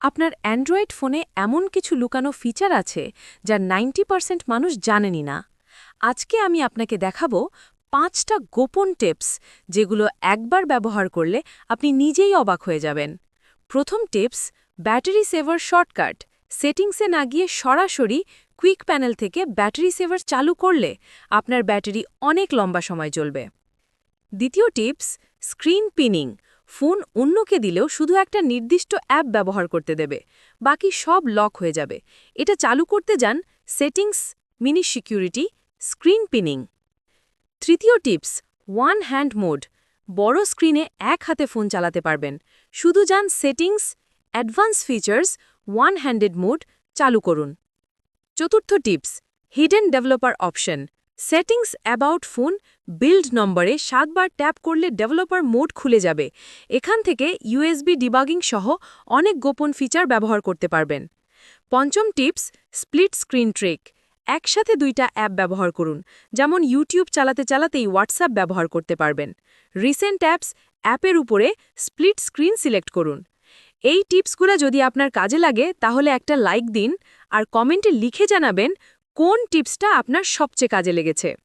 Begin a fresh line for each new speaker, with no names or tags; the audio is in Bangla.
আপনার অ্যান্ড্রয়েড ফোনে এমন কিছু লুকানো ফিচার আছে যা নাইনটি পার্সেন্ট মানুষ জানেনই না। আজকে আমি আপনাকে দেখাবো পাঁচটা গোপন টিপস যেগুলো একবার ব্যবহার করলে আপনি নিজেই অবাক হয়ে যাবেন। প্রথম টিপস, ব্যাটারি সেভার শর্টকাট। সেটিংসে না গিয়ে সরাসরি কুইক প্যানেল থেকে ব্যাটারি সেভার চালু করলে আপনার ব্যাটারি অনেক লম্বা সময় চলবে। দ্বিতীয় টিপস, স্ক্রিন পিনিং। ফোন অন্যকে দিলেও শুধু একটা নির্দিষ্ট অ্যাপ ব্যবহার করতে দেবে, বাকি সব লক হয়ে যাবে। এটা চালু করতে যান settings, mini security, screen pinning. তৃতীয় টিপস, ওয়ান হ্যান্ড মোড। বড় স্ক্রিনে এক হাতে ফোন চালাতে পারবেন। শুধু যান settings, advance features, one handed mode চালু করুন। চতুর্থ tips, hidden developer option. Settings about phone build নম্বরে সাতবার ট্যাপ করলে ডেভেলপার মোড খুলে যাবে। এখান থেকে ইউএসবি ডিবাগিং সহ অনেক গোপন ফিচার ব্যবহার করতে পারবেন। পঞ্চম টিপস, স্প্লিট স্ক্রিন ট্রেক। একসাথে দুইটা অ্যাপ ব্যবহার করুন, যেমন ইউটিউব চালাতে চালাতেই হোয়াটসঅ্যাপ ব্যবহার করতে পারবেন। রিসেন্ট অ্যাপস, অ্যাপের উপরে স্প্লিট স্ক্রিন সিলেক্ট করুন। এই টিপসগুলো যদি আপনার কাজে লাগে, তাহলে একটা লাইক দিন আর কমেন্টে লিখে জানাবেন কোন টিপসটা আপনার সবচেয়ে কাজে লেগেছে?